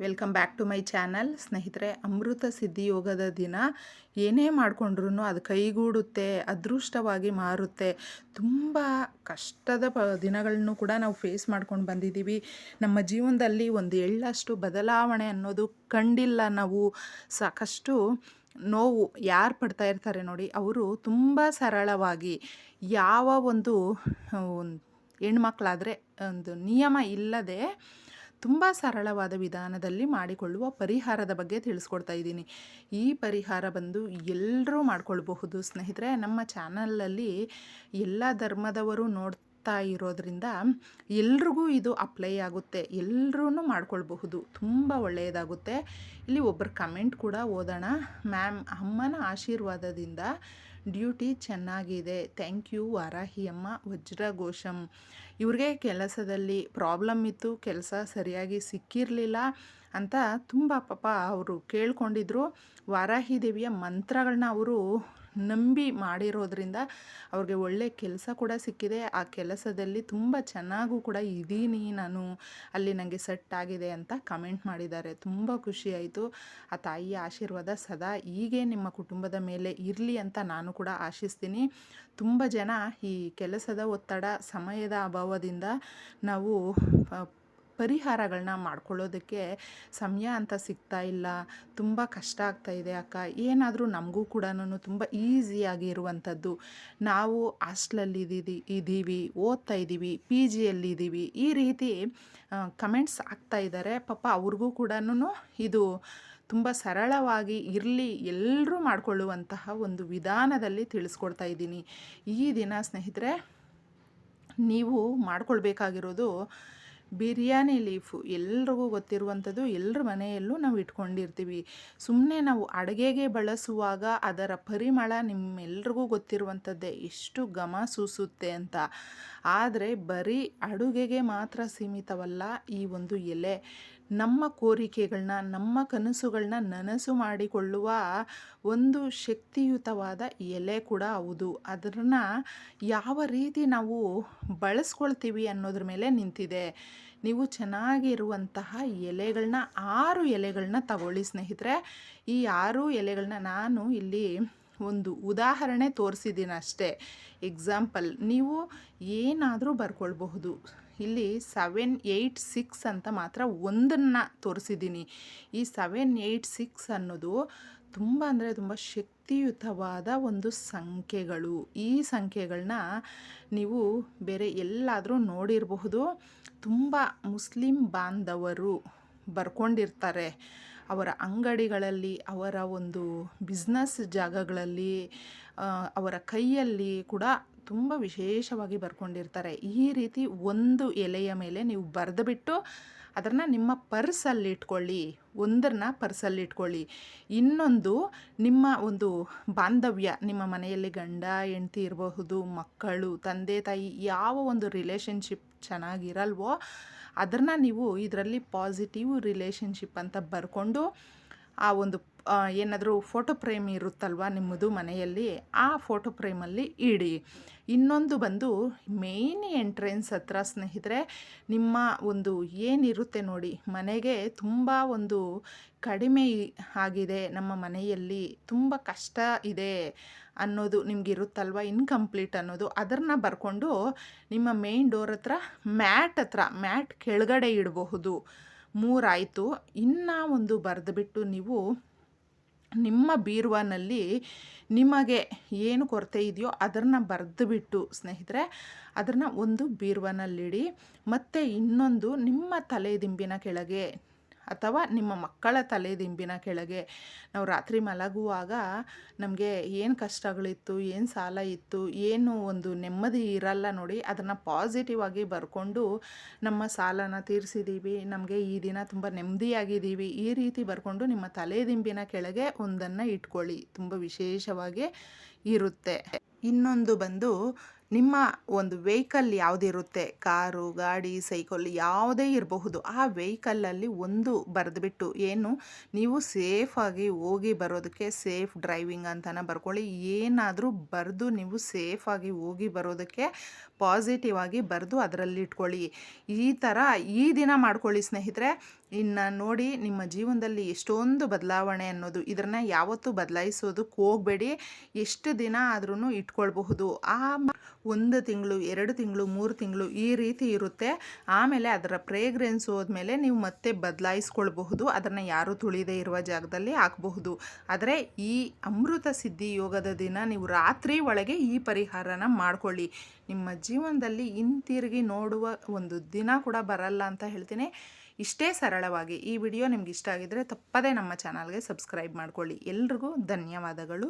Welcome back to my channel. ಸ್ನೇಹಿತರೆ, ಅಮೃತ ಸಿದ್ಧಿ ಯೋಗದ ದಿನ ಏನೇ ಮಾಡಿಕೊಂಡ್ರೂ ಅದು ಕೈಗೂಡುತ್ತೆ, ಅದೃಷ್ಟವಾಗಿ ಮಾರುತ್ತೆ. ತುಂಬ ಕಷ್ಟದ ಪ ದಿನಗಳನ್ನು ಕೂಡ ನಾವು ಫೇಸ್ ಮಾಡ್ಕೊಂಡು ಬಂದಿದ್ದೀವಿ. ನಮ್ಮ ಜೀವನದಲ್ಲಿ ಒಂದು ಎಳ್ಳಷ್ಟು ಬದಲಾವಣೆ ಅನ್ನೋದು ಕಂಡಿಲ್ಲ ನಾವು. ಸಾಕಷ್ಟು ನೋವು ಯಾರು ಪಡ್ತಾ ಇರ್ತಾರೆ ನೋಡಿ, ಅವರು ತುಂಬ ಸರಳವಾಗಿ ಯಾವ ಒಂದು ಹೆಣ್ಮಕ್ಳಾದರೆ ಒಂದು ನಿಯಮ ಇಲ್ಲದೆ ತುಂಬ ಸರಳವಾದ ವಿಧಾನದಲ್ಲಿ ಮಾಡಿಕೊಳ್ಳುವ ಪರಿಹಾರದ ಬಗ್ಗೆ ತಿಳಿಸ್ಕೊಡ್ತಾ ಇದ್ದೀನಿ. ಈ ಪರಿಹಾರ ಬಂದು ಎಲ್ಲರೂ ಮಾಡಿಕೊಳ್ಬಹುದು. ಸ್ನೇಹಿತರೆ, ನಮ್ಮ ಚಾನಲಲ್ಲಿ ಎಲ್ಲ ಧರ್ಮದವರು ನೋಡ್ತಾ ಇರೋದ್ರಿಂದ ಎಲ್ರಿಗೂ ಇದು ಅಪ್ಲೈ ಆಗುತ್ತೆ. ಎಲ್ಲರೂ ಮಾಡ್ಕೊಳ್ಬಹುದು. ತುಂಬ ಒಳ್ಳೆಯದಾಗುತ್ತೆ. ಇಲ್ಲಿ ಒಬ್ಬರು ಕಮೆಂಟ್ ಕೂಡ ಓದೋಣ. ಮ್ಯಾಮ್ ಅಮ್ಮನ ಆಶೀರ್ವಾದದಿಂದ ಡ್ಯೂಟಿ ಚೆನ್ನಾಗಿದೆ. ಥ್ಯಾಂಕ್ ಯು ವಾರಾಹಿ ಅಮ್ಮ ವಜ್ರಘೋಷಂ ಇವ್ರಿಗೆ ಕೆಲಸದಲ್ಲಿ ಪ್ರಾಬ್ಲಮ್ ಇತ್ತು, ಕೆಲಸ ಸರಿಯಾಗಿ ಸಿಕ್ಕಿರಲಿಲ್ಲ ಅಂತ ತುಂಬ ಪಾಪ ಅವರು ಕೇಳ್ಕೊಂಡಿದ್ರು. ವಾರಾಹಿ ದೇವಿಯ ಮಂತ್ರಗಳನ್ನ ಅವರು ನಂಬಿ ಮಾಡಿರೋದ್ರಿಂದ ಅವ್ರಿಗೆ ಒಳ್ಳೆ ಕೆಲಸ ಕೂಡ ಸಿಕ್ಕಿದೆ. ಆ ಕೆಲಸದಲ್ಲಿ ತುಂಬ ಚೆನ್ನಾಗೂ ಕೂಡ ಇದ್ದೀನಿ ನಾನು. ಅಲ್ಲಿ ನನಗೆ ಸೆಟ್ ಆಗಿದೆ ಅಂತ ಕಮೆಂಟ್ ಮಾಡಿದ್ದಾರೆ. ತುಂಬ ಖುಷಿಯಾಯಿತು ಆ ತಾಯಿಯ ಆಶೀರ್ವಾದ ಸದಾ ಹೀಗೆ ನಿಮ್ಮ ಕುಟುಂಬದ ಮೇಲೆ ಇರಲಿ ಅಂತ ನಾನು ಕೂಡ ಆಶಿಸ್ತೀನಿ. ತುಂಬ ಜನ ಈ ಕೆಲಸದ ಒತ್ತಡ, ಸಮಯದ ಅಭಾವದಿಂದ ನಾವು ಪರಿಹಾರಗಳನ್ನ ಮಾಡ್ಕೊಳ್ಳೋದಕ್ಕೆ ಸಮಯ ಅಂತ ಸಿಗ್ತಾ ಇಲ್ಲ. ತುಂಬ ಕಷ್ಟ ಆಗ್ತಾ ಇದೆ ಅಕ್ಕ. ಏನಾದರೂ ನಮಗೂ ಕೂಡ ತುಂಬ ಈಸಿಯಾಗಿ ಇರುವಂಥದ್ದು. ನಾವು ಹಾಸ್ಟ್ಲಲ್ಲಿ ಇದ್ದೀವಿ ಇದ್ದೀವಿ ಓದ್ತಾ ಇದ್ದೀವಿ, ಪಿ ಜಿಯಲ್ಲಿ ಇದ್ದೀವಿ ಈ ರೀತಿ ಕಮೆಂಟ್ಸ್ ಆಗ್ತಾ ಇದ್ದಾರೆ. ಪಾಪ ಅವ್ರಿಗೂ ಕೂಡ ಇದು ತುಂಬ ಸರಳವಾಗಿ ಇರಲಿ ಎಲ್ಲರೂ ಮಾಡಿಕೊಳ್ಳುವಂತಹ ಒಂದು ವಿಧಾನದಲ್ಲಿ ತಿಳಿಸ್ಕೊಡ್ತಾ ಇದ್ದೀನಿ. ಈ ದಿನ ಸ್ನೇಹಿತರೆ, ನೀವು ಮಾಡ್ಕೊಳ್ಬೇಕಾಗಿರೋದು ಬಿರಿಯಾನಿ ಲೀಫು, ಎಲ್ರಿಗೂ ಗೊತ್ತಿರುವಂಥದ್ದು ಎಲ್ಲರ ಮನೆಯಲ್ಲೂ ನಾವು ಇಟ್ಕೊಂಡಿರ್ತೀವಿ. ಸುಮ್ಮನೆ ನಾವು ಅಡುಗೆಗೆ ಬಳಸುವಾಗ ಅದರ ಪರಿಮಳ ನಿಮ್ಮೆಲ್ರಿಗೂ ಗೊತ್ತಿರುವಂಥದ್ದೇ, ಎಷ್ಟು ಘಮ ಸೂಸುತ್ತೆ ಅಂತ. ಆದರೆ ಬರೀ ಅಡುಗೆಗೆ ಮಾತ್ರ ಸೀಮಿತವಲ್ಲ ಈ ಒಂದು ಎಲೆ. ನಮ್ಮ ಕೋರಿಕೆಗಳನ್ನ ನಮ್ಮ ಕನಸುಗಳನ್ನ ನನಸು ಮಾಡಿಕೊಳ್ಳುವ ಒಂದು ಶಕ್ತಿಯುತವಾದ ಎಲೆ ಕೂಡ ಹೌದು. ಅದನ್ನು ಯಾವ ರೀತಿ ನಾವು ಬಳಸ್ಕೊಳ್ತೀವಿ ಅನ್ನೋದ್ರ ಮೇಲೆ ನಿಂತಿದೆ. ನೀವು ಚೆನ್ನಾಗಿರುವಂತಹ ಎಲೆಗಳನ್ನ ಆರು ಎಲೆಗಳನ್ನ ತಗೊಳ್ಳಿ ಸ್ನೇಹಿತರೆ. ಈ ಆರು ಎಲೆಗಳನ್ನ ನಾನು ಇಲ್ಲಿ ಒಂದು ಉದಾಹರಣೆ ತೋರಿಸಿದ್ದೀನಷ್ಟೇ ಎಕ್ಸಾಂಪಲ್ ನೀವು ಏನಾದರೂ ಬರ್ಕೊಳ್ಬಹುದು. ಇಲ್ಲಿ ಸೆವೆನ್ ಏಯ್ಟ್ ಸಿಕ್ಸ್ ಅಂತ ಮಾತ್ರ ಒಂದನ್ನು ತೋರಿಸಿದ್ದೀನಿ. ಈ ಸೆವೆನ್ ಏಯ್ಟ್ ಸಿಕ್ಸ್ ಅನ್ನೋದು ತುಂಬ ಅಂದರೆ ತುಂಬ ಶಕ್ತಿಯುತವಾದ ಒಂದು ಸಂಖ್ಯೆಗಳು. ಈ ಸಂಖ್ಯೆಗಳನ್ನ ನೀವು ಬೇರೆ ಎಲ್ಲಾದರೂ ನೋಡಿರಬಹುದು. ತುಂಬ ಮುಸ್ಲಿಂ ಬಾಂಧವರು ಬರ್ಕೊಂಡಿರ್ತಾರೆ. ಅವರ ಅಂಗಡಿಗಳಲ್ಲಿ, ಅವರ ಒಂದು ಬಿಸ್ನೆಸ್ ಜಾಗಗಳಲ್ಲಿ ಅವರ ಕೈಯಲ್ಲಿ ಕೂಡ ತುಂಬ ವಿಶೇಷವಾಗಿ ಬರ್ಕೊಂಡಿರ್ತಾರೆ. ಈ ರೀತಿ ಒಂದು ಎಲೆಯ ಮೇಲೆ ನೀವು ಬರೆದುಬಿಟ್ಟು ಅದನ್ನು ನಿಮ್ಮ ಪರ್ಸಲ್ಲಿ ಇಟ್ಕೊಳ್ಳಿ ಒಂದರನ್ನ ಪರ್ಸಲ್ಲಿ ಇಟ್ಕೊಳ್ಳಿ ಇನ್ನೊಂದು ನಿಮ್ಮ ಒಂದು ಬಾಂಧವ್ಯ, ನಿಮ್ಮ ಮನೆಯಲ್ಲಿ ಗಂಡ, ಹೆಂಡ್ತಿ ಇರಬಹುದು, ಮಕ್ಕಳು, ತಂದೆ, ತಾಯಿ ಯಾವ ಒಂದು ರಿಲೇಷನ್ಶಿಪ್ ಚೆನ್ನಾಗಿರಲ್ವೋ ಅದನ್ನು ನೀವು ಇದರಲ್ಲಿ ಪಾಸಿಟಿವ್ ರಿಲೇಷನ್ಶಿಪ್ ಅಂತ ಬರ್ಕೊಂಡು ಆ ಒಂದು ಏನಾದರೂ ಫೋಟೋ ಫ್ರೇಮ್ ಇರುತ್ತಲ್ವ ನಿಮ್ಮದು ಮನೆಯಲ್ಲಿ? ಆ ಫೋಟೋ ಫ್ರೇಮಲ್ಲಿ ಇಡಿ. ಇನ್ನೊಂದು ಬಂದು ಮೇಯ್ನ್ ಎಂಟ್ರೆನ್ಸ್ ಹತ್ರ ಸ್ನೇಹಿತರೆ, ನಿಮ್ಮ ಒಂದು ಏನಿರುತ್ತೆ ನೋಡಿ, ಮನೆಗೆ ತುಂಬ ಒಂದು ಕಡಿಮೆ ಆಗಿದೆ, ನಮ್ಮ ಮನೆಯಲ್ಲಿ ತುಂಬ ಕಷ್ಟ ಇದೆ ಅನ್ನೋದು ನಿಮ್ಗೆ ಇರುತ್ತಲ್ವ ಇನ್ಕಂಪ್ಲೀಟ್ ಅನ್ನೋದು. ಅದನ್ನು ಬರ್ಕೊಂಡು ನಿಮ್ಮ ಮೇಯ್ನ್ ಡೋರ್ ಹತ್ರ ಮ್ಯಾಟ್ ಹತ್ರ, ಮ್ಯಾಟ್ ಕೆಳಗಡೆ ಇಡಬಹುದು. ಮೂರಾಯಿತು. ಇನ್ನೂ ಒಂದು ಬರೆದುಬಿಟ್ಟು ನೀವು ನಿಮ್ಮ ಬೀರುವನಲ್ಲಿ ನಿಮಗೆ ಏನು ಕೊರತೆ ಇದೆಯೋ ಅದನ್ನು ಬರೆದುಬಿಟ್ಟು ಸ್ನೇಹಿತರೆ, ಅದನ್ನು ಒಂದು ಬೀರುವನಲ್ಲಿಡಿ. ಮತ್ತು ಇನ್ನೊಂದು ನಿಮ್ಮ ತಲೆ ದಿಂಬಿನ ಕೆಳಗೆ ಅಥವಾ ನಿಮ್ಮ ಮಕ್ಕಳ ತಲೆ ದಿಂಬಿನ ಕೆಳಗೆ ನಾವು ರಾತ್ರಿ ಮಲಗುವಾಗ ನಮಗೆ ಏನು ಕಷ್ಟಗಳಿತ್ತು, ಏನು ಸಾಲ ಇತ್ತು, ಏನು ಒಂದು ನೆಮ್ಮದಿ ಇರಲ್ಲ ನೋಡಿ, ಅದನ್ನು ಪಾಸಿಟಿವ್ ಆಗಿ ಬರ್ಕೊಂಡು ನಮ್ಮ ಸಾಲನ ತೀರಿಸಿದ್ದೀವಿ ನಮಗೆ ಈ ದಿನ ತುಂಬ ನೆಮ್ಮದಿಯಾಗಿದ್ದೀವಿ ಈ ರೀತಿ ಬರ್ಕೊಂಡು ನಿಮ್ಮ ತಲೆ ದಿಂಬಿನ ಕೆಳಗೆ ಒಂದನ್ನು ಇಟ್ಕೊಳ್ಳಿ. ತುಂಬ ವಿಶೇಷವಾಗಿ ಇರುತ್ತೆ. ಇನ್ನೊಂದು ಬಂದು ನಿಮ್ಮ ಒಂದು ವೆಹಿಕಲ್ ಯಾವುದಿರುತ್ತೆ? ಕಾರು, ಗಾಡಿ, ಸೈಕಲ್ ಯಾವುದೇ ಇರಬಹುದು. ಆ ವೆಹಿಕಲಲ್ಲಿ ಒಂದು ಬರೆದುಬಿಟ್ಟು ಏನು? ನೀವು ಸೇಫಾಗಿ ಹೋಗಿ ಬರೋದಕ್ಕೆ ಸೇಫ್ ಡ್ರೈವಿಂಗ್ ಅಂತಲೇ ಬರ್ಕೊಳ್ಳಿ. ಏನಾದರೂ ಬರೆದು ನೀವು ಸೇಫಾಗಿ ಹೋಗಿ ಬರೋದಕ್ಕೆ ಪಾಸಿಟಿವ್ ಆಗಿ ಬರೆದು ಅದರಲ್ಲಿ ಇಟ್ಕೊಳ್ಳಿ ಈ ಥರ ಈ ದಿನ ಮಾಡ್ಕೊಳ್ಳಿ ಸ್ನೇಹಿತರೆ. ಇನ್ನು ನೋಡಿ ನಿಮ್ಮ ಜೀವನದಲ್ಲಿ ಎಷ್ಟೊಂದು ಬದಲಾವಣೆ ಅನ್ನೋದು ಇದನ್ನು ಯಾವತ್ತೂ ಬದಲಾಯಿಸೋದಕ್ಕೆ ಹೋಗಬೇಡಿ. ಎಷ್ಟು ದಿನ ಆದ್ರೂ ಇಟ್ಕೊಳ್ಬಹುದು. ಆ ಒಂದು ತಿಂಗಳು, ಎರಡು ತಿಂಗಳು, ಮೂರು ತಿಂಗಳು ಈ ರೀತಿ ಇರುತ್ತೆ. ಆಮೇಲೆ ಅದರ ಪ್ರೇಗ್ರೆನ್ಸ್ ಹೋದ್ಮೇಲೆ ನೀವು ಮತ್ತೆ ಬದಲಾಯಿಸ್ಕೊಳ್ಬಹುದು. ಅದನ್ನು ಯಾರೂ ತುಳಿದೇ ಇರುವ ಜಾಗದಲ್ಲಿ ಹಾಕಬಹುದು. ಆದರೆ ಈ ಅಮೃತ ಸಿದ್ಧಿ ಯೋಗದ ದಿನ ನೀವು ರಾತ್ರಿ ಒಳಗೆ ಈ ಪರಿಹಾರನ ಮಾಡ್ಕೊಳ್ಳಿ. ನಿಮ್ಮ ಜೀವನದಲ್ಲಿ ಹಿಂತಿರುಗಿ ನೋಡುವ ಒಂದು ದಿನ ಕೂಡ ಬರಲ್ಲ ಅಂತ ಹೇಳ್ತೀನಿ. ಇಷ್ಟೇ ಸರಳವಾಗಿ ಈ ವಿಡಿಯೋ ನಿಮ್ಗೆ ಇಷ್ಟ ಆಗಿದ್ರೆ ತಪ್ಪದೇ ನಮ್ಮ ಚಾನಲ್ಗೆ ಸಬ್ಸ್ಕ್ರೈಬ್ ಮಾಡ್ಕೊಳ್ಳಿ. ಎಲ್ರಿಗೂ ಧನ್ಯವಾದಗಳು.